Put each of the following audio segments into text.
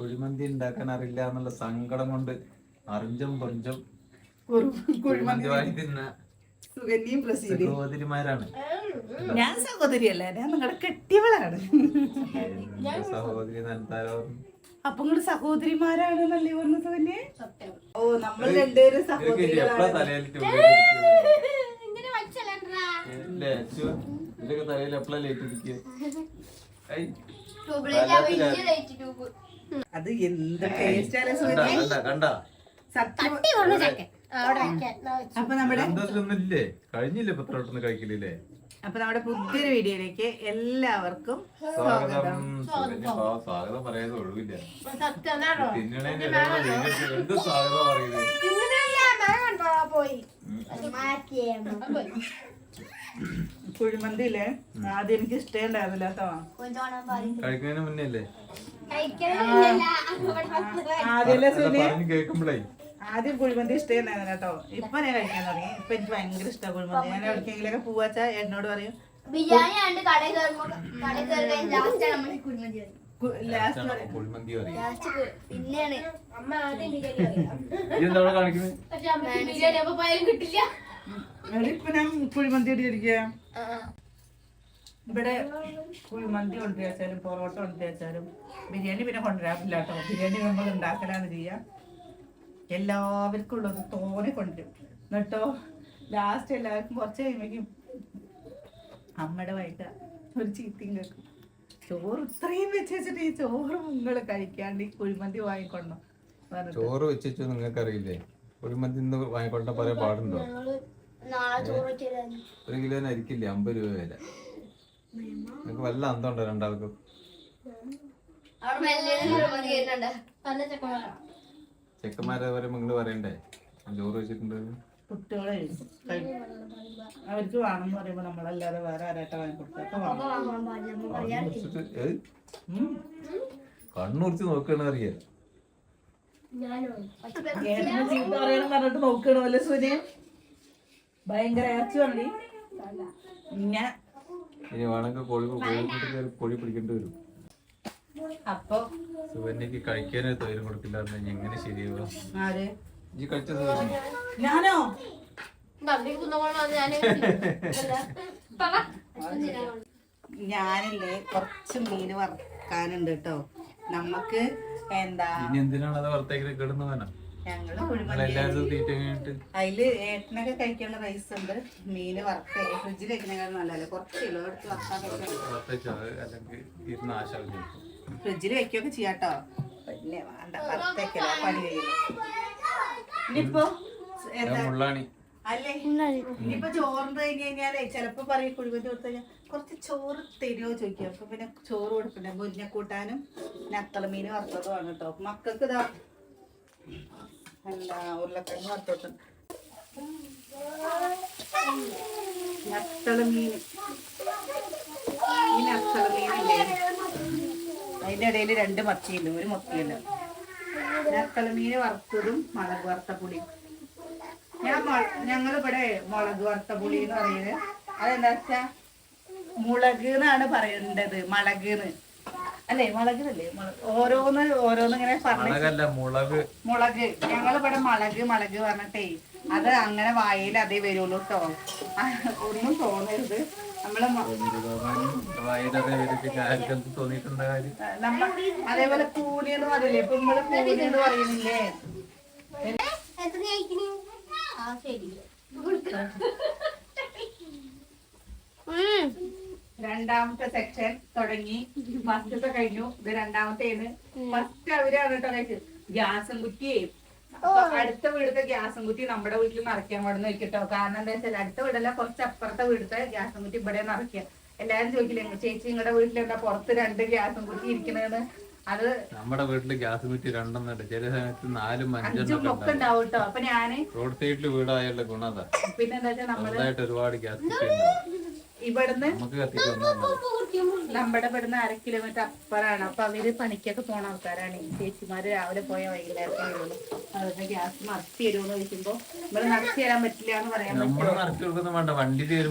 കുഴിമന്തി ഉണ്ടാക്കാൻ അറിയില്ല എന്നുള്ള സങ്കടം കൊണ്ട് അറിഞ്ചും പൊഞ്ചും കുഴിമന്തി വാങ്ങി തിന്ന സുഗന്യയും പ്രസീതി സഹോദരിമാരാണ്. ഞാൻ സഹോദരിയല്ല ഞാൻ നിങ്ങളുടെ കെട്ടിയവളാണ്. സഹോദരി നന്താരോ അപ്പൊ നിങ്ങൾ സഹോദരിമാരാണെന്നല്ലേ പറഞ്ഞത് തന്നെ ഓ നമ്മൾ രണ്ടുപേരും സഹോദരികളാണ്. തലയിൽ എപ്പോഴാ ലൈറ്റ് ഇരിക്കുക അത് എന്ത് അപ്പൊ നമ്മുടെ കഴിഞ്ഞില്ലേ പത്രോട്ടൊന്നും കഴിക്കില്ലേ അപ്പൊ നമ്മുടെ പുതിയൊരു വീഡിയോയിലേക്ക് എല്ലാവർക്കും സ്വാഗതം. സ്വാഗതം. പറയാതെ ഒഴിവില്ല. എന്ത് സ്വാഗതം പറയുന്നത് കുഴിമന്തിയില്ലേ ആദ്യം എനിക്ക് ഇഷ്ടേ ഉണ്ടായിരുന്നില്ല കഴിക്കുന്നതിന് മുന്നേ അല്ലേ? ആദ്യമല്ലേ സുനി? കേൾക്കുമ്പോഴേ ആദ്യം കുഴിമന്തി ഇഷ്ടേ ഉണ്ടായിരുന്നു കേട്ടോ. ഇപ്പൊ ഞാൻ കഴിക്കാൻ തുടങ്ങി. ഇപ്പൊ എനിക്ക് ഭയങ്കര ഇഷ്ടമാണ് കുഴിമന്തി. ഞാൻ എവിടേക്കെങ്കിലൊക്കെ പൂവച്ചാ എന്നോട് പറയും ബിരിയാണി ആണ്ട് കടയിൽ കടയിൽ ലാസ്റ്റ് ആണ് നമ്മൾ കുഴിമന്തി പിന്നെയാണ്. അമ്മ ആദ്യം ബിരിയാണി കിട്ടില്ല. ഇപ്പൊ ഞാൻ കുഴിമന്തി ഇടിയിരിക്കുക ഇവിടെ കുഴിമന്തി കൊണ്ടുവച്ചാലും പൊറോട്ട കൊണ്ടുവച്ചാലും ബിരിയാണി പിന്നെ കൊണ്ടുവരാറില്ല കേട്ടോ. ബിരിയാണി നമ്മൾ ഉണ്ടാക്കലാണ് ചെയ്യുക എല്ലാവർക്കും ഉള്ളത് തോനെ കൊണ്ടുവരും. എന്നിട്ടോ ലാസ്റ്റ് എല്ലാവർക്കും കുറച്ച് കഴിയുമ്പോഴേക്കും അമ്മയുടെ വൈകിട്ട് ഒരു ചീത്തയും കേൾക്കും. ചോറ് ഇത്രയും വെച്ച് വെച്ചിട്ട് ഈ ചോറ് നിങ്ങൾ കഴിക്കാണ്ട് ഈ കുഴിമന്തി വാങ്ങിക്കൊണ്ടോ? ചോറ് വെച്ചു നിങ്ങൾക്ക് അറിയില്ലേ കുഴിമന്തി വാങ്ങിക്കൊണ്ട പറയാൻ പാടുണ്ടോ? ഒരു കിലോന് അരിക്കില്ല? അമ്പത് രൂപ വില. നിങ്ങൾക്ക് വല്ല അന്തം ഉണ്ടോ രണ്ടാൾക്കും ചെക്കന്മാരാ. ചെക്കന്മാരെ പറയുമ്പോ നിങ്ങൾ പറയണ്ടേ? ചോറ് വെച്ചിട്ടുണ്ട്. കുട്ടികളെ അവർക്ക് വേണമെന്ന് പറയുമ്പോൾ നമ്മളല്ലാതെ വേറെ ആരായിട്ട് വാങ്ങിക്കൊടുത്തൊക്കെ വേണം. കണ്ണുറിച്ച് നോക്കണ അറിയാം. പറഞ്ഞിട്ട് നോക്കണമല്ലോ സൂര്യ ഭയങ്കര ഇറച്ചി വണ്ടി ഞാൻ ഇനി വേണമെങ്കിൽ കോഴി കോഴിക്കൂട്ട് കയറി കോഴി പിടിക്കേണ്ടി വരും. അപ്പൊ? സുവന്യക്ക് കഴിക്കാനൊരു തൊഴിലും കൊടുക്കില്ല എന്ന് എങ്ങനെ ശരിയാവുക? ആര്? ഈ കഴിച്ച ഞാനോ? ഞാനല്ലേ കുറച്ച് മീൻ വറക്കാനുണ്ട് കേട്ടോ. നമുക്ക് എന്താ ഇനി എന്തിനാണ് അത് വറുത്തേക്ക് കിടന്നു വേണം ഞങ്ങൾ കുഴിമന്തി അതിൽ ഏട്ടനൊക്കെ കഴിക്കാനുള്ള റൈസ് ഉണ്ട്. മീന് വറുത്ത ഫ്രിഡ്ജിൽ വെക്കണേക്കാൾ നല്ലതല്ലേ? കുറച്ച് കിലോ എടുത്ത് വറുത്താൽ ഫ്രിഡ്ജിൽ വെക്കുകയൊക്കെ ചെയ്യാട്ടോ പിന്നെ വേണ്ട വറുത്തേക്കല്ലോ പണി ഇനിയിപ്പോ മുള്ളാണി. അല്ലേ? ഇനിയിപ്പോ ചോറിന് കഴിഞ്ഞ് കഴിഞ്ഞാലേ ചിലപ്പോ പറയും കുഴിമന്തി കൊടുത്തു കഴിഞ്ഞാൽ കുറച്ച് ചോറ് തരുമോ ചോദിക്കും. അപ്പൊ പിന്നെ ചോറ് കൊടുക്കണ്ടേ. മുരിഞ്ഞ കൂട്ടാനും നത്തള വറുത്തതും വറുത്തതുമാണ് കേട്ടോ മക്കൾക്ക് ഇതാ എന്താ ഉരുളക്കിഴങ്ങ് വറുത്തോട്ട് നത്തള മീൻ. ഇടയിൽ രണ്ട് മത്തിയുണ്ട് ഒരു മത്തിയല്ല നത്തള മീൻ വറുത്തതും മുളക് വറുത്ത പുളിയും. ഞാൻ ഞങ്ങളിവിടെ മുളക് വറുത്ത പുളി എന്ന് പറയുന്നത്. അതെന്താ വെച്ചാ? മുളക് എന്നാണ് പറയേണ്ടത് മുളക് അല്ലേ മുളക് ഓരോന്ന് ഓരോന്ന് ഇങ്ങനെ പറഞ്ഞു മുളക്. മുളക്. ഞങ്ങൾ ഇവിടെ മുളക് മുളക് പറഞ്ഞിട്ടേ അത് അങ്ങനെ വായിൽ അതേ വരുള്ളൂ കേട്ടോ ഒന്നും തോന്നരുത്. നമ്മൾ നമ്മ അതേപോലെ കൂലി എന്ന് പറയില്ലേ? ഇപ്പൊ നമ്മൾ കൂലി എന്ന് പറയുന്നില്ലേ ശരി. രണ്ടാമത്തെ സെക്ഷൻ തുടങ്ങി. ഫസ്റ്റത്തെ കഴിഞ്ഞു. ഇത് രണ്ടാമത്തേന്ന് ഫസ്റ്റ് അവരാണ് കേട്ടോ കഴിച്ചത് ഗ്യാസും കുറ്റിയേ അടുത്ത വീടത്തെ ഗ്യാസും കുറ്റി നമ്മുടെ വീട്ടിൽ നിറയ്ക്കാൻ പാടുന്ന വെക്കിട്ടോ. കാരണം എന്താ വെച്ചാൽ അടുത്ത വീടല്ല കുറച്ച് അപ്പുറത്തെ വീടത്തെ ഗ്യാസും കുറ്റി ഇവിടെ നിറയ്ക്കുക എല്ലാരും ചോദിക്കില്ലേ ചേച്ചി നിങ്ങളുടെ വീട്ടിലെന്താ പുറത്ത് രണ്ട് ഗ്യാസും കുറ്റി ഇരിക്കണേന്ന്? അത് നമ്മുടെ വീട്ടിൽ ഗ്യാസ് കുറ്റി രണ്ടെണ്ണം ഉണ്ട് ചില സമയത്ത് നാലും അഞ്ചും ഒക്കെ ഉണ്ടാവും. കേട്ടോ. അപ്പൊ ഞാൻ റോഡ് സൈഡിൽ വീടായുള്ള ഗുണതാ. പിന്നെന്താ വെച്ചാൽ നമ്മൾ ചെറുതായിട്ട് ഒരുപാട് ഗ്യാസ് കുറ്റി ഉണ്ടാവും. ഇവിടുന്ന് നമ്മുടെ ഇവിടുന്ന് അര കിലോമീറ്റർ അപ്പുറാണ് അപ്പൊ അവർ പണിക്കൊക്കെ പോണ ആൾക്കാരാണ്. ഈ ചേച്ചിമാര് രാവിലെ പോയ വൈകുന്നേരത്തെ വരുള്ളൂ അതൊക്കെ ഗ്യാസ് നടത്തി തരുമോ ചോദിക്കുമ്പോ ഇവിടെ നടത്തി തരാൻ പറ്റില്ല എന്ന് പറയാൻ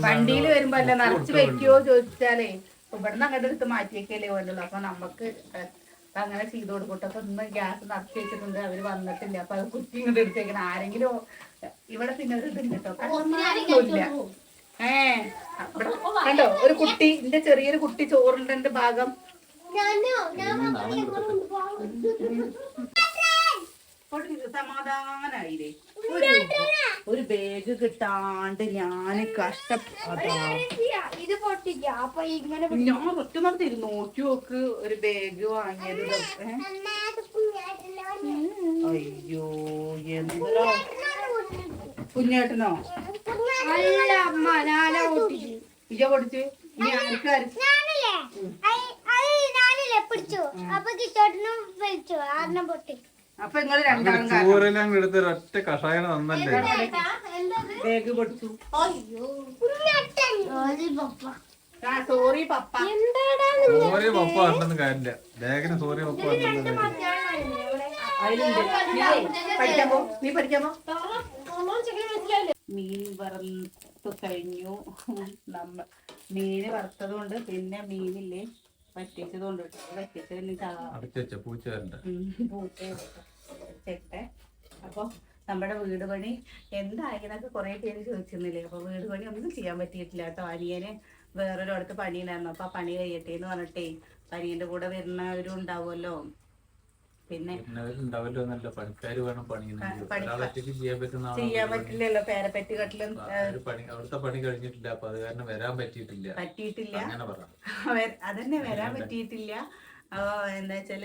വണ്ടിയിൽ വരുമ്പോ അല്ല നിറച്ച് വെക്കുവോ ചോദിച്ചാലേ ഇവിടുന്ന് അങ്ങോട്ട് എടുത്ത് മാറ്റി വെക്കല്ലേ വേണ്ടുള്ളൂ. അപ്പൊ നമുക്ക് അങ്ങനെ ചെയ്ത് കൊടുക്കട്ടെ. അപ്പൊ ഇന്ന് ഗ്യാസ് നിറച്ച് വെച്ചിട്ടുണ്ട്. അവർ വന്നിട്ടില്ല. അപ്പൊ അത് കുറ്റി ഇങ്ങോട്ട് എടുത്തേക്കണം. ആരെങ്കിലും ഇവിടെ പിന്നെ ഒരു ഇതുണ്ട് കേട്ടോ. കഷ്ണമൊന്നുമില്ല ഏ കണ്ടോ? ഒരു കുട്ടി എന്റെ ചെറിയൊരു കുട്ടി ചോറിന്റെ ഭാഗം. സമാധാനായില്ലേ? ഒരു ഒരു ബാഗ് കിട്ടാണ്ട് ഞാൻ കഷ്ടപ്പെട്ടാ ഞാൻ ഒറ്റ നടത്തി നോക്കി നോക്ക് ഒരു ബാഗ് വാങ്ങിയത്. അയ്യോ എന്താ കുഞ്ഞേട്ടനോ അല്ല അമ്മ ഞാനാ പൊട്ടിച്ചു ഇജ പൊടിച്ച്. ഇനി ആർക്കാരും അപ്പൊ നിങ്ങൾ രണ്ടാളും കാരണം. ചോറെല്ലാം എടുത്ത് ഒറ്റ കഷായം നന്നല്ലേ ബാഗ് പൊടിച്ചു. അയ്യോ. പപ്പ. ആ സോറി പപ്പ. സോറി പപ്പ ഉണ്ടെന്ന് കാര്യമില്ല. ബാഗിന് സോറി പപ്പ ഉണ്ടെന്ന് കാര്യമില്ല. അതിലുണ്ട്. നീ പഠിക്കാമോ നീ പഠിക്കാൻ പോ. മീൻ വറുത്ത് കഴിഞ്ഞു. നമ്മ മീൻ വറുത്തത് കൊണ്ട് പിന്നെ മീനില്ലേ പറ്റിച്ചത് കൊണ്ട് പറ്റിച്ചത് അടച്ച പൂച്ച ചെട്ടെ അപ്പൊ നമ്മുടെ വീട് പണി എന്തായെന്നൊക്കെ കുറെ പേര് ചോദിച്ചിരുന്നില്ലേ? അപ്പൊ വീട് പണി ഒന്നും ചെയ്യാൻ പറ്റിയിട്ടില്ല കേട്ടോ. അനിയന് വേറൊരു അടുത്ത് പണിയുണ്ടായിരുന്നു അപ്പൊ പണി കഴിയട്ടെ എന്ന് പറഞ്ഞിട്ടേ അനിയന്റെ കൂടെ വരുന്നവരും ഉണ്ടാവുമല്ലോ. പിന്നെ പണിക്കാര് വേണം ചെയ്യാൻ പറ്റില്ലല്ലോ. പേരപ്പറ്റി കട്ടിലും അവിടുത്തെ പണി കഴിഞ്ഞിട്ടില്ല. അപ്പൊ അത് കാരണം വരാൻ പറ്റിയിട്ടില്ല. പറ്റിയിട്ടില്ല. അതന്നെ വരാൻ പറ്റിയിട്ടില്ല. അപ്പൊ എന്താ വെച്ചാൽ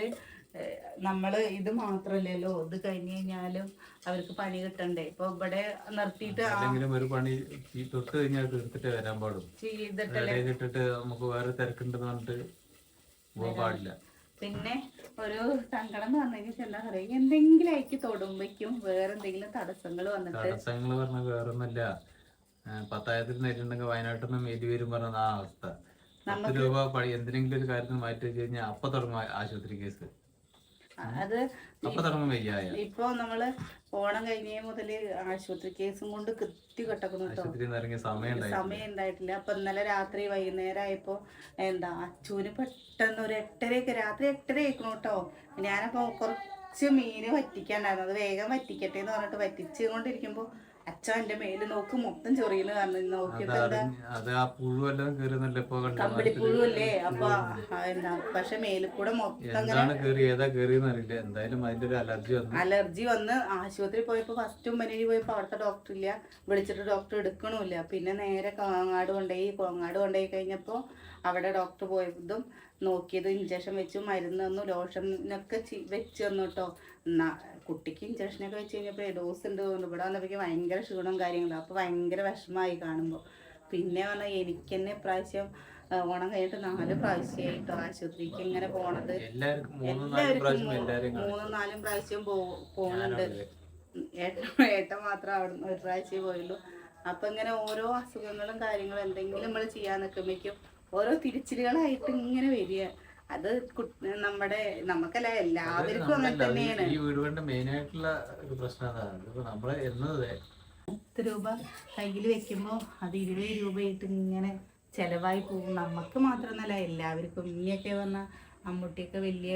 നമ്മൾ ഇത് മാത്രല്ലല്ലോ. ഇത് കഴിഞ്ഞു കഴിഞ്ഞാലും അവർക്ക് പണി കിട്ടണ്ടേ. ഇപ്പൊ ഇവിടെ നിർത്തിയിട്ട് ഒരു പണി തൊട്ട് കഴിഞ്ഞാൽ തീർത്തിട്ടേ വരാൻ പാടും ചെയ്തിട്ടല്ലേ? നമുക്ക് വേറെ തിരക്കുണ്ടെന്ന് പറഞ്ഞിട്ട് പാടില്ല. പിന്നെ ഒരു സങ്കടം എന്ന് പറഞ്ഞു കഴിഞ്ഞാൽ എന്താ പറയുക എന്തെങ്കിലും അയക്ക് തൊടുമ്പോഴേക്കും വേറെ എന്തെങ്കിലും തടസ്സങ്ങൾ വന്നിട്ട് തടസ്സങ്ങൾ പറഞ്ഞ വേറൊന്നല്ല. പത്തായിരത്തിൽ നേരിട്ടുണ്ടെങ്കിൽ വയനാട്ടിൽ നിന്ന് മേലി വരും പറഞ്ഞ ആ അവസ്ഥ. പത്ത് രൂപ എന്തിനെങ്കിലും ഒരു കാര്യത്തിന് മാറ്റി വെച്ച് കഴിഞ്ഞാൽ അപ്പൊ തുടങ്ങും ആശുപത്രി കേസ്. അത് ഇപ്പൊ നമ്മൾ ഓണം കഴിഞ്ഞ മുതൽ ആശുപത്രി കേസും കൊണ്ട് കൃത്യ കെട്ടക്കുന്നു സമയം ഉണ്ടായിട്ടില്ല. അപ്പൊ ഇന്നലെ രാത്രി വൈകുന്നേരം ആയപ്പോ എന്താ അച്ചൂന് പെട്ടെന്ന് ഒരു എട്ടരയൊക്കെ രാത്രി എട്ടര ആയിക്കണു കേട്ടോ ഞാനപ്പോ കുറച്ച് മീന് വറ്റിക്കാണ്ടായിരുന്നു. അത് വേഗം വറ്റിക്കട്ടെ എന്ന് പറഞ്ഞിട്ട് വറ്റിച്ചു കൊണ്ടിരിക്കുമ്പോ അച്ഛൻ എന്റെ മേൽ നോക്ക് മൊത്തം ചൊറിയുന്നു കാരണം നോക്കിയപ്പോ അത് ആ പുഴുവെല്ലാം ഇപ്പൊ അപ്പൊ എന്താ പക്ഷെ മേലിൽ കൂടെ മൊത്തം എന്താണ് കേറി? ഏതാ കേറിയെന്ന് അറിയില്ല. എന്തായാലും അതിന്റെ ഒരു അലർജി വന്നു. അലർജി വന്ന് ആശുപത്രി പോയപ്പോ ഫസ്റ്റ് ഉമ്മനേരി പോയപ്പോ അവിടുത്തെ ഡോക്ടർ ഇല്ല. വിളിച്ചിട്ട് ഡോക്ടർ എടുക്കണമില്ല പിന്നെ നേരെ കോങ്ങാട് കൊണ്ടുപോയി കോങ്ങാട് കൊണ്ടുപോയി കഴിഞ്ഞപ്പോ അവിടെ ഡോക്ടർ പോയതും നോക്കിയത് ഇഞ്ചക്ഷൻ വെച്ചു മരുന്ന് തന്നു. ലോഷനൊക്കെ വെച്ചു വെച്ച് തന്നു കേട്ടോ എന്നാ കുട്ടിക്ക് ഇഞ്ചക്ഷനൊക്കെ വെച്ച് കഴിഞ്ഞപ്പോൾ ഡോസ് ഉണ്ട് തോന്നുന്നു. ഇവിടെ വന്നപ്പോഴേക്കും ഭയങ്കര ക്ഷീണവും കാര്യങ്ങളും. അപ്പോൾ ഭയങ്കര വിഷമമായി കാണുമ്പോൾ പിന്നെ പറഞ്ഞാൽ എനിക്ക് തന്നെ ഇപ്രാവശ്യം ഓണം കഴിഞ്ഞിട്ട് നാല് പ്രാവശ്യമായിട്ടോ ആശുപത്രിക്ക് ഇങ്ങനെ പോണത്. എല്ലാവർക്കും മൂന്നും നാലും പ്രാവശ്യം പ്രാവശ്യം പോകുന്നുണ്ട് ഏട്ടൻ ഏട്ടൻ മാത്രം അവിടെ ഒരു പ്രാവശ്യമേ പോയുള്ളൂ. അപ്പൊ ഇങ്ങനെ ഓരോ അസുഖങ്ങളും കാര്യങ്ങളും എന്തെങ്കിലും നമ്മൾ ചെയ്യാൻ നിൽക്കുമ്പോഴേക്കും ഓരോ തിരിച്ചിലുകളായിട്ട് ഇങ്ങനെ വരിക. അത് നമ്മുടെ നമുക്കല്ല എല്ലാവർക്കും അങ്ങനെ തന്നെയാണ്. ഈ വീട് കൊണ്ട് മെയിൻ ആയിട്ടുള്ള ഒരു പ്രശ്നം അതാണ്. ഇപ്പൊ നമ്മൾ എന്നത് പത്ത് രൂപ കയ്യിൽ വെക്കുമ്പോൾ അത് ഇരുപത് രൂപയായിട്ട് ഇങ്ങനെ ചെലവായി പോകും. നമുക്ക് മാത്രമൊന്നല്ല എല്ലാവർക്കും. ഇനിയൊക്കെ വന്ന അമ്മൂട്ടിയൊക്കെ വലിയ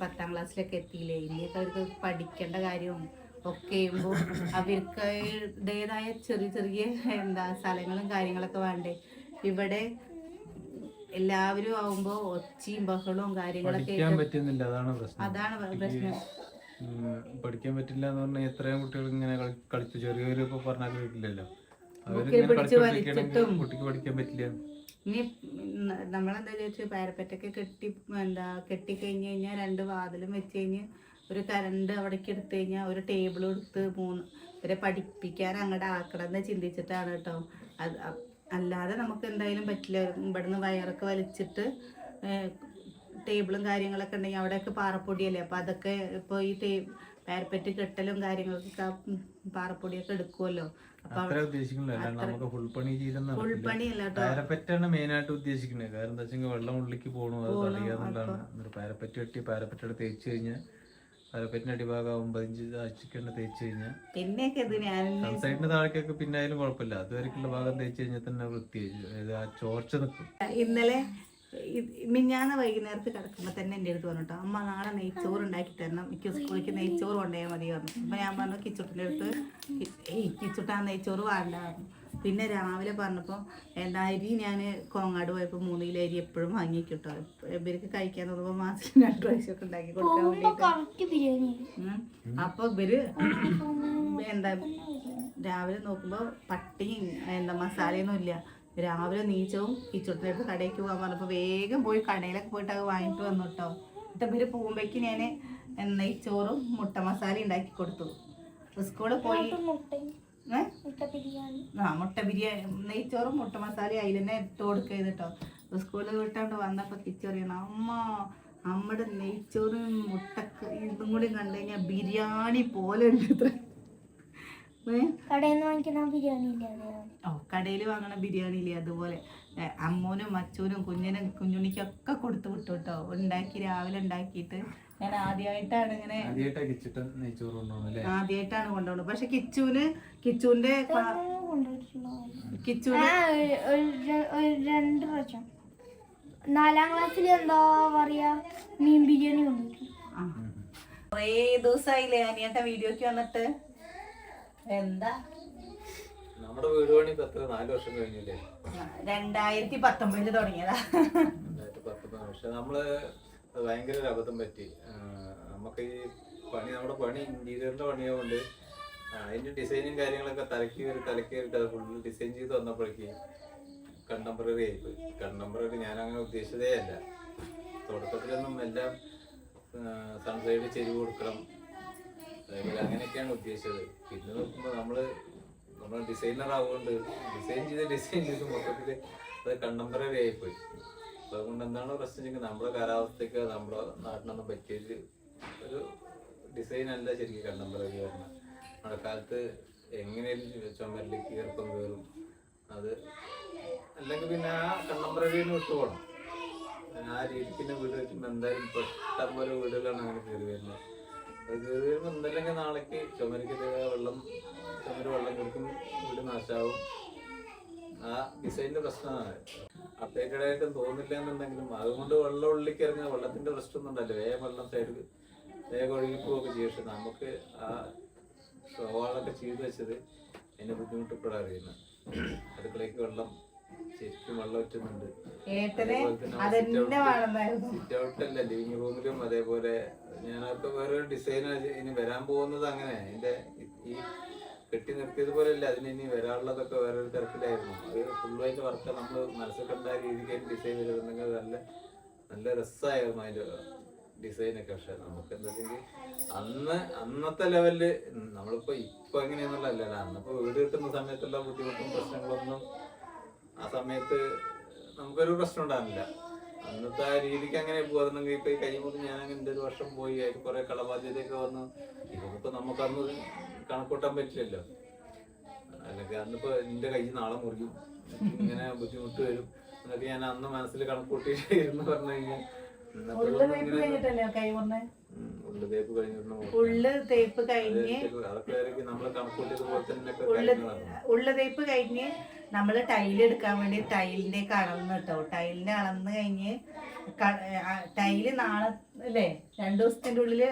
പത്താം ക്ലാസ്സിലൊക്കെ എത്തിയില്ലേ? ഇനിയൊക്കെ അവർക്ക് പഠിക്കേണ്ട കാര്യവും ഒക്കെ ചെയ്യുമ്പോൾ അവർക്കുടേതായ ചെറിയ ചെറിയ എന്താ സ്ഥലങ്ങളും കാര്യങ്ങളൊക്കെ വേണ്ടേ? ഇവിടെ എല്ലാവരും ആവുമ്പോൾ ഒച്ചയും ബഹളവും കാര്യങ്ങളൊക്കെ പഠിക്കാൻ പറ്റുന്നില്ല അതാണ് പ്രശ്നം. അതാണ് പ്രശ്നം. പഠിക്കാൻ പറ്റില്ല എന്ന് പറഞ്ഞാൽ എത്രയും കുട്ടികൾ ഇങ്ങനെ കളി- കളിച്ചു ചെറിയവര് ഇപ്പൊ പറഞ്ഞാൽ കേട്ടില്ലല്ലോ. കുട്ടിക്ക് പഠിക്കാൻ പറ്റില്ല. ഇനി നമ്മളെന്താ ചോദിച്ചു പാരപ്പറ്റൊക്കെ കെട്ടി എന്താ കെട്ടിക്കഴിഞ്ഞ് കഴിഞ്ഞാൽ രണ്ട് വാതിലും വെച്ച് കഴിഞ്ഞ് ഒരു കരണ്ട് അവിടേക്ക് എടുത്തു കഴിഞ്ഞാൽ ഒരു ടേബിൾ എടുത്ത് മൂന്ന് ഇവരെ പഠിപ്പിക്കാൻ അങ്ങോട്ട് ആക്കണം എന്ന് ചിന്തിച്ചിട്ടാണ് കേട്ടോ. അത് അല്ലാതെ നമുക്ക് എന്തായാലും പറ്റില്ല. ഇവിടുന്ന് വയറൊക്കെ വലിച്ചിട്ട് ടേബിളും കാര്യങ്ങളൊക്കെ ഉണ്ടെങ്കിൽ അവിടെയൊക്കെ പാറപ്പൊടിയല്ലേ? അപ്പോൾ അതൊക്കെ ഇപ്പോൾ ഈ ടേ പാരപ്പറ്റ് കെട്ടലും കാര്യങ്ങളൊക്കെ പാറപ്പൊടിയൊക്കെ എടുക്കുമല്ലോ പാരപ്പറ്റാണ് മെയിൻ ആയിട്ട് ഉദ്ദേശിക്കുന്നത്. കാരണം എന്താ വെച്ചാൽ വെള്ളം ഉള്ളിലേക്ക് പോകണു പാരപ്പറ്റ് കെട്ടി പാരപ്പറ്റോട് തേച്ച് കഴിഞ്ഞാൽ പാരപ്പറ്റിന്റെ അടിഭാഗം പതിനഞ്ച് അച്ചിക്കണ്ട തേച്ച് കഴിഞ്ഞാൽ പിന്നെയൊക്കെ ഇത് ഞാൻ സൺസൈഡിന് താഴേക്കൊക്കെ പിന്നെ ആയാലും കുഴപ്പമില്ല. അതുവരെയുള്ള ഭാഗം തേച്ച് കഴിഞ്ഞാൽ തന്നെ വൃത്തിയായി ആ ചോർച്ച നിൽക്കും. ഇന്നലെ മിഞ്ഞാന്ന് വൈകുന്നേരത്ത് കിടക്കുമ്പോൾ തന്നെ എന്റെ അടുത്ത് പറഞ്ഞിട്ടോ അമ്മ നാളെ നെയ്ച്ചോറ് ഉണ്ടാക്കി തരണം. എനിക്ക് സ്കൂളിലേക്ക് നെയ്ച്ചോറ് കൊണ്ടുപോയാൽ മതി പറഞ്ഞു. അപ്പം ഞാൻ പറഞ്ഞു കിച്ചുട്ടിന്റെ അടുത്ത് "കി- ഏയ് കിച്ചുട്ടാ നെയ്ച്ചോറ് വേണ്ട. പിന്നെ രാവിലെ പറഞ്ഞപ്പോൾ എന്താ അരി ഞാൻ കോങ്ങാട് പോയപ്പോൾ മൂന്ന് കിലോ അരി എപ്പോഴും വാങ്ങി കിട്ടോ ഇവർക്ക് കഴിക്കാൻ തോന്നുമ്പോൾ മാസത്തിൽ രണ്ട് പ്രാവശ്യമൊക്കെ ഉണ്ടാക്കി കൊടുക്കാൻ വേണ്ടിയിട്ട്. അപ്പൊ ഇവർ എന്താ രാവിലെ നോക്കുമ്പോ പട്ടിയും എന്താ മസാലയൊന്നും ഇല്ല. രാവിലെ നീച്ചവും കിച്ചുട്ടിനടുത്ത് കടയിലേക്ക് പോകാൻ പറഞ്ഞപ്പോ വേഗം പോയി കടയിലൊക്കെ പോയിട്ട് അത് വാങ്ങിട്ട് വന്നു കേട്ടോ എന്നിട്ട് ഇവർ പോകുമ്പോഴേക്ക് ഞാൻ നെയ്ച്ചോറും മുട്ട മസാല ഉണ്ടാക്കി കൊടുത്തു. സ്കൂളിൽ പോയി ആ മുട്ട ബിരിയാണി. നെയ്ച്ചോറും മുട്ട മസാലയും അതിൽ തന്നെ ഇട്ട് കൊടുക്കുക കേട്ടോ. സ്കൂളിൽ വിട്ടാണ്ട് വന്നപ്പോൾ കിച്ചറിയണം. അമ്മ നമ്മുടെ നെയ്ച്ചോറും മുട്ടക്ക് ഇതും കൂടി കണ്ടു കഴിഞ്ഞാൽ ബിരിയാണി പോലെ ഉണ്ട് ഇത്ര. ഓ കടയിൽ വാങ്ങണ ബിരിയാണി ഇല്ലേ അതുപോലെ. അമ്മൂനും അച്ചൂനും കുഞ്ഞിനും കുഞ്ഞുണിക്കൊക്കെ കൊടുത്തു വിട്ടു കേട്ടോ. ഉണ്ടാക്കി രാവിലെ ഉണ്ടാക്കിയിട്ട്. ഞാൻ ആദ്യമായിട്ടാണ് ഇങ്ങനെ ആദ്യമായിട്ടാണ് കൊണ്ടുപോകുന്നത് പക്ഷെ കിച്ചുവിന് കിച്ചുവിന്റെ കിച്ചുവിന് രണ്ട് പ്രാവശ്യം. നാലാം ക്ലാസ്സിൽ എന്താ പറയാ? മീൻ ബിരിയാണി കൊറേ ദിവസായില്ലേ കുറേ ദിവസമായില്ലേ അനിയേട്ട വീഡിയോക്ക് വന്നിട്ട്. എന്താ? നമ്മുടെ വീട് പണി പത്ത് എത്ര? നാല് വർഷം കഴിഞ്ഞില്ലേ? രണ്ടായിരത്തി പത്തൊമ്പതിൽ തുടങ്ങിയതാ. രണ്ടായിരത്തി പത്തൊമ്പത് പക്ഷെ നമ്മൾ ഭയങ്കര ഒരു അബദ്ധം പറ്റി. നമുക്ക് ഈ പണി നമ്മുടെ പണി ഇന്റീരിയറിന്റെ പണിയായതുകൊണ്ട് അതിന്റെ ഡിസൈനും കാര്യങ്ങളൊക്കെ തലക്കി കയറി തലക്കി കയറിട്ട് അത് ഫുള്ള് ഡിസൈൻ ചെയ്ത് വന്നപ്പോഴേക്ക് കണ്ടംപററി ആയിപ്പോയി കണ്ടംപററി ഞാൻ അങ്ങനെ ഉദ്ദേശിച്ചതേ അല്ല. തുടക്കത്തിലൊന്നും എല്ലാം സൺസൈഡ് ചെരിവ് കൊടുക്കണം. അതേപോലെ അങ്ങനെയൊക്കെയാണ് ഉദ്ദേശിച്ചത്. പിന്നെ നോക്കുമ്പോൾ നമ്മൾ നമ്മൾ ഡിസൈനർ ആവുകൊണ്ട് ഡിസൈൻ ചെയ്ത് ഡിസൈൻ ചെയ്ത് മൊത്തത്തിൽ അത് കണ്ടംപററി ആയിപ്പോയി അതുകൊണ്ട് എന്താണ് പ്രശ്നം നമ്മുടെ കാലാവസ്ഥയ്ക്ക് നമ്മുടെ നാട്ടിനൊന്നും പറ്റിയ ഒരു ഡിസൈൻ അല്ല ശരിക്കും കണ്ടംപററി പറഞ്ഞാൽ. മഴക്കാലത്ത് എങ്ങനെയും ചുമരിലേക്ക് കീർപ്പം കയറും അത് അല്ലെങ്കിൽ പിന്നെ ആ കണ്ടംപററിന് വിട്ടുപോകണം ആ രീതിക്ക് തന്നെ വീട് വെക്കുമ്പോൾ എന്തായാലും പെട്ടെന്ന് പോലെ വീടുകളാണ് അങ്ങനെ കയറി വരുന്നത്. അത് കയറി വരുമ്പോൾ എന്തല്ലെങ്കിൽ നാളേക്ക് ചുമരിക്ക് വെള്ളം ചുമര് വെള്ളം കൊടുക്കും വീട് നാശാവും. ആ ഡിസൈനിന്റെ പ്രശ്നമാണ്. അപ്ഡേറ്റഡ് ആയിട്ട് തോന്നില്ല എന്നുണ്ടെങ്കിലും അതുകൊണ്ട് വെള്ളം ഉള്ളിലേക്ക് ഇറങ്ങുക വെള്ളത്തിന്റെ പ്രശ്നമൊന്നും ഉണ്ടല്ലോ വേഗം വെള്ളം സൈഡ് വേഗം ഒഴുകി പോവുകയൊക്കെ ചെയ്യും. പക്ഷെ നമുക്ക് ആ സവാളൊക്കെ ചെയ്തു വെച്ചത് അതിന്റെ ബുദ്ധിമുട്ട് ഇപ്പോഴാണ് അറിയുന്നത്. അടുക്കളയ്ക്ക് വെള്ളം ശരിക്കും വെള്ളം ഒറ്റുന്നുണ്ട്. സിറ്റ് ഔട്ടല്ല ലിവിംഗ് റൂമിലും അതേപോലെ ഞാനൊക്കെ വേറെ ഡിസൈൻ ഇനി വരാൻ പോകുന്നത് അങ്ങനെ. ഈ- ഈ കെട്ടി നിർത്തിയതുപോലെ അല്ല അതിന് ഇനി വരാനുള്ളതൊക്കെ വേറൊരു തരത്തിലായിരുന്നു അത് ഫുള്ളായിട്ട് വർക്ക് നമ്മൾ മനസ്സിൽ കണ്ട രീതിക്ക് ഡിസൈൻ ചെയ്തിരുന്നെങ്കിൽ നല്ല നല്ല രസമായിരുന്നു അതിന്റെ ഡിസൈൻ ഒക്കെ. പക്ഷെ നമുക്ക് എന്താ വെച്ചെങ്കിൽ അന്ന് അന്നത്തെ ലെവലിൽ നമ്മളിപ്പോ ഇപ്പൊ എങ്ങനെയാന്നുള്ളതല്ല. അന്നിപ്പോ വീട് കിട്ടുന്ന സമയത്തുള്ള ബുദ്ധിമുട്ടും പ്രശ്നങ്ങളൊന്നും ആ സമയത്ത് നമുക്കൊരു പ്രശ്നം ഉണ്ടാകുന്നില്ല അന്നത്തെ ആ രീതിക്ക് അങ്ങനെ പോകുന്നെങ്കിൽ ഇപ്പൊ ഈ കഴിയുമ്പോൾ ഞാൻ അങ്ങനെ ഒരു വർഷം പോയി. അതിൽ കുറെ കളബാധ്യതയൊക്കെ വന്നു. ഇതിപ്പോ നമുക്ക് അന്ന് കണക്കൂട്ടാൻ പറ്റില്ലല്ലോ. അല്ലെങ്കിൽ അന്നിപ്പോ എന്റെ കൈ നാളെ മുറിയും. ഇങ്ങനെ ബുദ്ധിമുട്ട് വരും. എന്നൊക്കെ ഞാൻ അന്ന് മനസ്സിൽ കണക്കൂട്ടിയിരുന്നു പറഞ്ഞു കഴിഞ്ഞാൽ ഉള്ളു തേപ്പ് കഴിഞ്ഞ് ഉള്ളു തേപ്പ് കഴിഞ്ഞ് നമ്മൾ ടൈൽ എടുക്കാൻ വേണ്ടി ടൈലിന്റെ ഒക്കെ അളന്ന് കേട്ടോ. ടൈലിന്റെ അളന്ന് കഴിഞ്ഞ് ടൈൽ നാളെ അല്ലേ? രണ്ടു ദിവസത്തിന്റെ ഉള്ളിൽ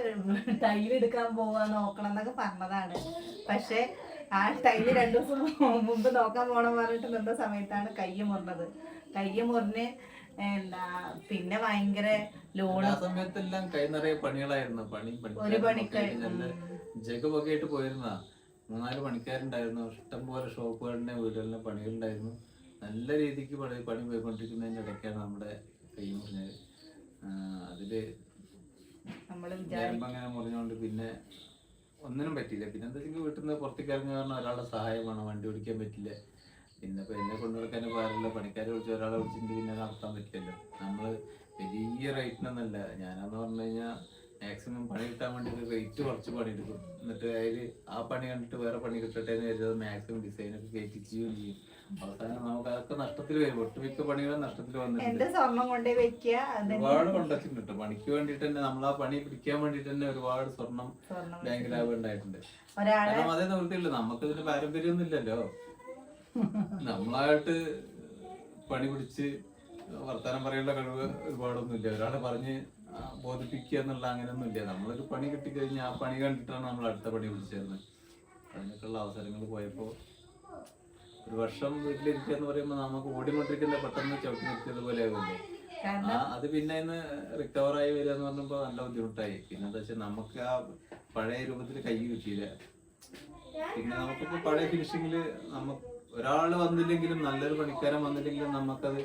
ടൈൽ എടുക്കാൻ പോവാ നോക്കണം എന്നൊക്കെ പറഞ്ഞതാണ്. പക്ഷെ ആ ടൈൽ രണ്ടു ദിവസം മുമ്പ് നോക്കാൻ പോകണം പറഞ്ഞിട്ട് നിന്ന സമയത്താണ് കയ്യ് മുറിഞ്ഞത്. കയ്യ് മുറിഞ്ഞ് എന്താ പിന്നെ ഭയങ്കര ലോണ് ആ സമയത്തെല്ലാം കൈ നിറയെ പണികളായിരുന്നു. പണി ഒരു പണിക്ക് നല്ല ജഗമൊക്കെ ആയിട്ട് പോയിരുന്ന. മൂന്നാൽ പണിക്കാരുണ്ടായിരുന്നു. ഇഷ്ടംപോലെ ഷോപ്പുകളുടെ വീടുകളിലെ പണികളുണ്ടായിരുന്നു. നല്ല രീതിക്ക് പണി പണി പോയിക്കൊണ്ടിരിക്കുന്നതിന്റെ ഇടയ്ക്കാണ് നമ്മുടെ കൈ മുറിഞ്ഞത്. അതിൽ അങ്ങനെ മുറിഞ്ഞുകൊണ്ട് പിന്നെ ഒന്നിനും പറ്റിയില്ല. പിന്നെ എന്താ വെച്ചാൽ വീട്ടിൽ നിന്ന് പുറത്തേക്ക് ഇറങ്ങുക പറഞ്ഞാൽ ഒരാളുടെ സഹായം വേണം വണ്ടി ഓടിക്കാൻ പറ്റില്ല. പിന്നെ എന്നെ കൊണ്ടു നടക്കാൻ പാടില്ല പണിക്കാരെ വിളിച്ച് ഒരാളെ വിളിച്ചിട്ട് പിന്നെ നടത്താൻ പറ്റില്ല നമ്മൾ വലിയ റേറ്റിനൊന്നല്ല ഞാനെന്ന് പറഞ്ഞു കഴിഞ്ഞാൽ മാക്സിമം പണി കിട്ടാൻ വേണ്ടിയിട്ട് റേറ്റ് കുറച്ച് പണി പണിയെടുക്കും. എന്നിട്ട് അതിൽ ആ പണി കണ്ടിട്ട് വേറെ പണി കിട്ടട്ടെ എന്ന് കരുതുന്നത് മാക്സിമം ഡിസൈനൊക്കെ കയറ്റിച്ചുകയും ചെയ്യും. അവസാനം നമുക്ക് അതൊക്കെ നഷ്ടത്തിൽ വരും. ഒട്ടുമിക്ക പണികളും നഷ്ടത്തിൽ വന്നിട്ടുണ്ട്. ഒരുപാട് കൊണ്ടുവച്ചിട്ടുണ്ട്. പണിക്ക് വേണ്ടിട്ട് തന്നെ നമ്മൾ ആ പണി പിടിക്കാൻ വേണ്ടിട്ട് തന്നെ ഒരുപാട് സ്വർണം ബാങ്ക് ലാഭം ഉണ്ടായിട്ടുണ്ട് കാരണം അതേ നിവൃത്തിയില്ല നമുക്ക് ഇതിന് പാരമ്പര്യമൊന്നും ഇല്ലല്ലോ നമ്മളായിട്ട് പണി പിടിച്ച് വർത്താനം പറയേണ്ട കഴിവ് ഒരുപാടൊന്നുമില്ല. ഒരാളെ പറഞ്ഞ് ബോധിപ്പിക്കുക എന്നുള്ള അങ്ങനെയൊന്നും ഇല്ല നമ്മളൊരു പണി കിട്ടിക്കഴിഞ്ഞാൽ ആ പണി കണ്ടിട്ടാണ് നമ്മൾ അടുത്ത പണി പിടിച്ചേരുന്നത് അതിനൊക്കെയുള്ള അവസരങ്ങൾ പോയപ്പോൾ ഒരു വർഷം വീട്ടിലിരിക്കുക എന്ന് പറയുമ്പോൾ നമുക്ക് ഓടിക്കൊണ്ടിരിക്കുന്ന പെട്ടെന്ന് ചവിട്ടി നിർത്തിയത് പോലെ ആകുമല്ലോ അത് പിന്നെ ഇന്ന് റിക്കവർ ആയി വരിക എന്ന് പറഞ്ഞപ്പോൾ നല്ല ബുദ്ധിമുട്ടായി. പിന്നെ എന്താ വെച്ചാൽ നമുക്ക് ആ പഴയ രൂപത്തിൽ കൈ കിട്ടിയില്ല. പിന്നെ നമുക്കിപ്പോൾ പഴയ ഫിനിഷിങ്ങിൽ നമുക്ക് ഒരാൾ വന്നില്ലെങ്കിലും നല്ലൊരു പണിക്കാരൻ വന്നില്ലെങ്കിലും നമുക്കത്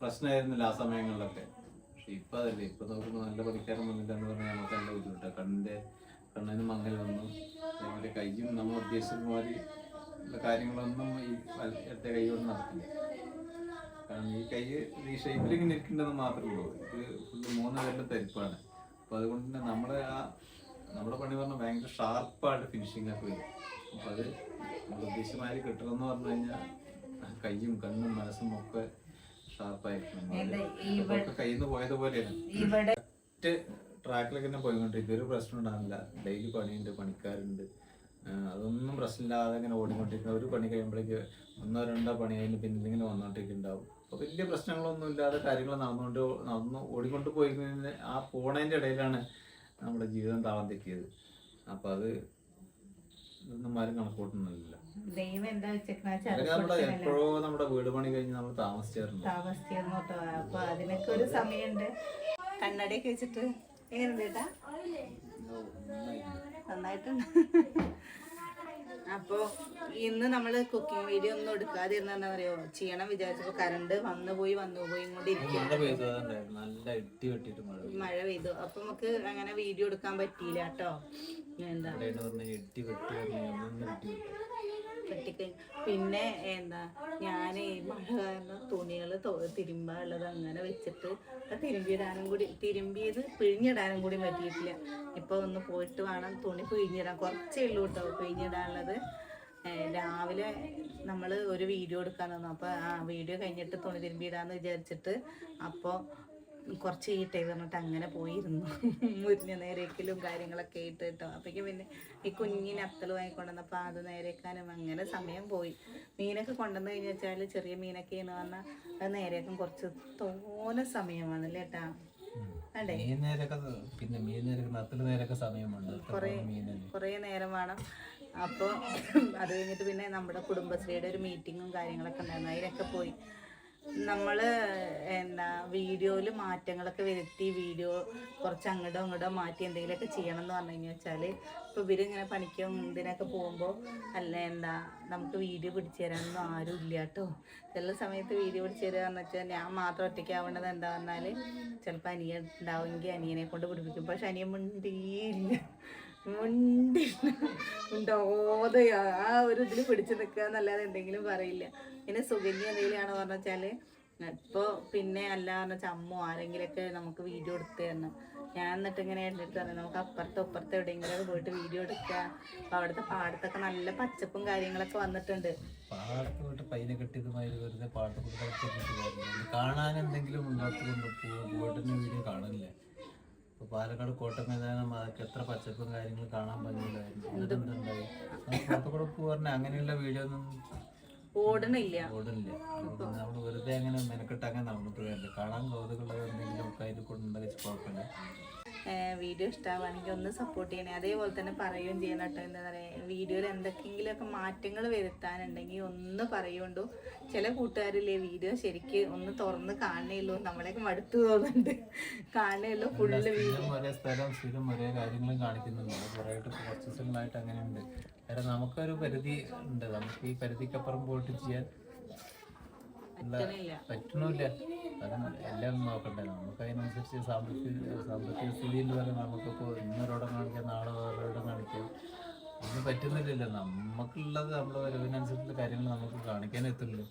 പ്രശ്നമായിരുന്നില്ല ആ സമയങ്ങളിലൊക്കെ. പക്ഷെ ഇപ്പൊ അതല്ലേ. ഇപ്പൊ നോക്കുമ്പോൾ നല്ല പണിക്കാരൻ വന്നില്ല എന്ന് പറഞ്ഞാൽ നമുക്ക് നല്ല ബുദ്ധിമുട്ടാണ് കണ്ണിന്റെ കണ്ണിന് മങ്ങൽ വന്നു. അതേപോലെ കയ്യും നമ്മൾ ഉദ്ദേശിച്ച മാതിരി ഉള്ള കാര്യങ്ങളൊന്നും ഈ എത്ര കൈ കൊണ്ട് നടക്കില്ല. കാരണം ഈ കൈ ഈ ഷേപ്പിൽ ഇങ്ങനെ മാത്രമേ ഉള്ളൂ. ഇത് ഫുള്ള് മൂന്ന് പേരുടെ തരിപ്പാണ്. അപ്പൊ അതുകൊണ്ട് തന്നെ നമ്മുടെ ആ നമ്മുടെ പണി പറഞ്ഞാൽ ഭയങ്കര ഷാർപ്പായിട്ട് ഫിനിഷിംഗ് ഒക്കെ വരും. അപ്പൊ അത് നമ്മൾ കിട്ടണം കിട്ടണമെന്ന് പറഞ്ഞു കഴിഞ്ഞാൽ കയ്യും കണ്ണും മനസ്സും ഒക്കെ ഷാർപ്പായിരിക്കണം. കയ്യിൽ നിന്ന് ഇവിടെ ട്രാക്കിലൊക്കെ തന്നെ പോയിക്കൊണ്ടിരിക്കും. ഒരു പ്രശ്നം ഉണ്ടാവില്ല ഡെയിലി പണിയുണ്ട് പണിക്കാരുണ്ട്. അതൊന്നും പ്രശ്നമില്ലാതെ ഇങ്ങനെ ഓടിക്കൊണ്ടിരിക്കുന്ന ഒരു പണി കഴിയുമ്പോഴേക്ക് ഒന്നോ രണ്ടോ പണി അതിന് പിന്നിൽ ഇങ്ങനെ വന്നോണ്ടിരിക്കുന്നുണ്ടാവും. അപ്പോൾ വലിയ പ്രശ്നങ്ങളൊന്നും ഇല്ലാതെ കാര്യങ്ങൾ നടന്നുകൊണ്ട് നടന്നു ഓടിക്കൊണ്ട് പോയി ആ പോണതിന്റെ ഇടയിലാണ് നമ്മുടെ ജീവിതം താളം തെറ്റിയത്. അപ്പോൾ അത് ഇതൊന്നും ആരും കണക്കൂട്ടുന്നില്ല ദൈവം എന്താ നമ്മുടെ എപ്പോഴോ നമ്മുടെ വീട് പണി കഴിഞ്ഞ് നമ്മൾ താമസിച്ചായിരുന്നു താമസിച്ചിരുന്നു കേട്ടോ. അപ്പൊ അതിനൊക്കെ ഒരു സമയമുണ്ട്. കണ്ണടയൊക്കെ വെച്ചിട്ട് എങ്ങനെയുണ്ട് നന്നായിട്ടുണ്ട്. അപ്പോൾ ഇന്ന് നമ്മൾ കുക്കിംഗ് വീഡിയോ ഒന്നും എടുക്കാതിരുന്ന പറയോ ചെയ്യണം വിചാരിച്ചപ്പോൾ കറണ്ട് വന്നു പോയി വന്നു പോയി പെയ്തു മഴ പെയ്തു. അപ്പൊ നമുക്ക് അങ്ങനെ വീഡിയോ എടുക്കാൻ പറ്റിയില്ല കേട്ടോ. എന്താ? വെട്ടിക്കഴിഞ്ഞ് പിന്നെ എന്താ ഞാൻ ഈ മഴ കാരണം തുണികൾ തിരുമ്പാനുള്ളത് അങ്ങനെ വെച്ചിട്ട് തിരുമ്പിയിടാനും കൂടി തിരുമ്പിയത് പിഴിഞ്ഞിടാനും കൂടി പറ്റിയിട്ടില്ല. ഇപ്പൊ ഒന്ന് പോയിട്ട് വേണം തുണി പിഴിഞ്ഞിടാൻ. കുറച്ചേ ഉള്ളൂ കേട്ടോ പിഴിഞ്ഞിടാനുള്ളത്. രാവിലെ നമ്മൾ ഒരു വീഡിയോ എടുക്കാൻ തന്നു അപ്പോൾ ആ വീഡിയോ കഴിഞ്ഞിട്ട് തുണി തിരുമ്പിയിടാന്ന് വിചാരിച്ചിട്ട് അപ്പോൾ കുറച്ച് ഈട്ടെ പറഞ്ഞിട്ട് അങ്ങനെ പോയിരുന്നു. മുരിഞ്ഞ നേരേക്കലും കാര്യങ്ങളൊക്കെ ഇട്ട് കേട്ടോ അപ്പോഴേക്കും പിന്നെ ഈ കുഞ്ഞിന് അത്തൽ വാങ്ങിക്കൊണ്ടുവന്നപ്പോൾ അത് നേരേക്കാനും അങ്ങനെ സമയം പോയി. മീനൊക്കെ കൊണ്ടുവന്ന് കഴിഞ്ഞ് വെച്ചാൽ ചെറിയ മീനൊക്കെ എന്ന് പറഞ്ഞാൽ അത് നേരേക്കും കുറച്ച് തോനെ സമയമാണ് മീനല്ലേ കുറേ നേരം വേണം. അപ്പോൾ അത് കഴിഞ്ഞിട്ട് പിന്നെ നമ്മുടെ കുടുംബശ്രീയുടെ ഒരു മീറ്റിങ്ങും കാര്യങ്ങളൊക്കെ ഉണ്ടായിരുന്നു. അതിലൊക്കെ പോയി. നമ്മൾ എന്താ വീഡിയോയിൽ മാറ്റങ്ങളൊക്കെ വരുത്തി വീഡിയോ കുറച്ച് അങ്ങോട്ടോ അങ്ങോട്ടും മാറ്റി എന്തെങ്കിലുമൊക്കെ ചെയ്യണം എന്ന് പറഞ്ഞു കഴിഞ്ഞാൽ വെച്ചാൽ ഇപ്പോൾ ഇവരിങ്ങനെ പണിക്കും ഇതിനൊക്കെ പോകുമ്പോൾ അല്ല എന്താ നമുക്ക് വീഡിയോ പിടിച്ചു തരാനൊന്നും ആരും ഇല്ല കേട്ടോ. ചില സമയത്ത് വീഡിയോ പിടിച്ചു തരിക എന്ന് വെച്ചാൽ ഞാൻ മാത്രം ഒറ്റയ്ക്കാവേണ്ടത് എന്താ പറഞ്ഞാൽ ചിലപ്പോൾ അനിയൻ ഉണ്ടാവുമെങ്കിൽ അനിയനെ കൊണ്ട് പിടിപ്പിക്കും. പക്ഷെ അനിയൻ മിണ്ടിയില്ല. മുണ്ടില്ല ഉണ്ടോതയ ആ ഒരു ഇതിൽ പിടിച്ചു നിൽക്കുക എന്നല്ലാതെ എന്തെങ്കിലും പറയില്ല. പിന്നെ സുഗന്യ എന്തെങ്കിലും ആണോ പറഞ്ഞു ഇപ്പോൾ പിന്നെ അല്ല പറഞ്ഞ ചമ്മോ ആരെങ്കിലൊക്കെ നമുക്ക് വീഡിയോ എടുത്ത് തരണം ഞാൻ എന്നിട്ട് ഇങ്ങനെ എടുത്തിട്ട് പറഞ്ഞു നമുക്ക് അപ്പുറത്ത് അപ്പുറത്ത് എവിടെയെങ്കിലും പോയിട്ട് വീഡിയോ എടുക്കുക. അപ്പോൾ അവിടുത്തെ പാടത്തൊക്കെ നല്ല പച്ചപ്പും കാര്യങ്ങളൊക്കെ വന്നിട്ടുണ്ട്. കാണാൻ എന്തെങ്കിലും വീഡിയോ കാണില്ലേ ഇപ്പൊ പാലക്കാട് കോട്ട മൈതാനം അതൊക്കെ എത്ര പച്ചപ്പും കാര്യങ്ങളും കാണാൻ പോകാൻ അങ്ങനെയുള്ള വീഡിയോ ഒന്നും ഓടണില്ല ഓടില്ല നമ്മൾ വെറുതെ അങ്ങനെ മെനക്കെട്ട് അങ്ങനെ നടന്നിട്ട് കാര്യമില്ല കാണാൻ കൗതുകമുള്ള എന്തെങ്കിലും അതിൽ കൊണ്ടുണ്ടെങ്കിൽ കുഴപ്പമില്ല. വീഡിയോ ഇഷ്ടമാണെങ്കിൽ ഒന്ന് സപ്പോർട്ട് ചെയ്യണേ. അതേപോലെ തന്നെ പറയുകയും ചെയ്യണം കേട്ടോ. എന്താ പറയുക വീഡിയോയിൽ എന്തൊക്കെയെങ്കിലുമൊക്കെ മാറ്റങ്ങൾ വരുത്താനുണ്ടെങ്കിൽ ഒന്ന് പറയുകൊണ്ടു. ചില കൂട്ടുകാരില്ലേ വീഡിയോ ശരിക്ക് ഒന്ന് തുറന്ന് കാണണേയുള്ളൂ. നമ്മളെയൊക്കെ മടുത്തു തോന്നുന്നുണ്ട്. കാണണേ ഉള്ളൂ ഫുള്ള് വീഡിയോ. നമുക്കൊരു പരിധി ഉണ്ട്. നമുക്ക് ഈ പരിധിക്കപ്പുറം പോയിട്ട് ചെയ്യാൻ പറ്റണില്ല. കാരണം എല്ലാം നോക്കണ്ടേ. നമുക്ക് അതിനനുസരിച്ച് സാമ്പത്തിക സാമ്പത്തിക സ്ഥിതി എന്ന് പറയുന്നത് നമുക്കിപ്പോൾ ഇന്നൊരോടെ കാണിക്കാം നാളെ വേറൊരിടം കാണിക്കാം. ഒന്നും പറ്റുന്നില്ലല്ലോ. നമ്മക്കുള്ളത് നമ്മുടെ വരവിനനുസരിച്ചുള്ള കാര്യങ്ങൾ നമുക്ക് കാണിക്കാൻ എത്തുള്ളൂ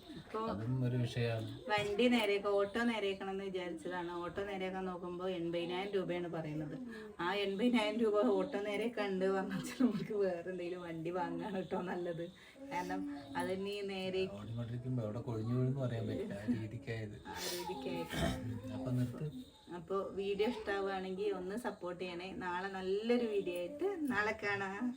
അതും ഒരു വിഷയമാണ്. വണ്ടി നേരെയൊക്കെ ഓട്ടോ നേരെയാക്കണം എന്ന് വിചാരിച്ചതാണ്. ഓട്ടോ നേരെയാക്കാൻ നോക്കുമ്പോൾ എൺപതിനായിരം രൂപയാണ് പറയുന്നത്. ആ എൺപതിനായിരം രൂപ ഓട്ടോ നേരെ കണ്ട് വന്നാൽ നമുക്ക് വേറെ എന്തെങ്കിലും വണ്ടി വാങ്ങാൻ കേട്ടോ നല്ലത്. കാരണം നീ നേരെ ഓടിക്കൊണ്ടിരിക്കുമ്പോൾ അവിടെ കൊഴിഞ്ഞു വീഴുന്നു പറയാൻ പറ്റില്ല. ആ രീതിക്കായത്. ആ രീതിക്കായിട്ട്. അപ്പം നിർത്ത്. അപ്പോൾ വീഡിയോ ഇഷ്ടമാവുകയാണെങ്കിൽ ഒന്ന് സപ്പോർട്ട് ചെയ്യണേ. നാളെ നല്ലൊരു വീഡിയോ ആയിട്ട് നാളെ കാണാം.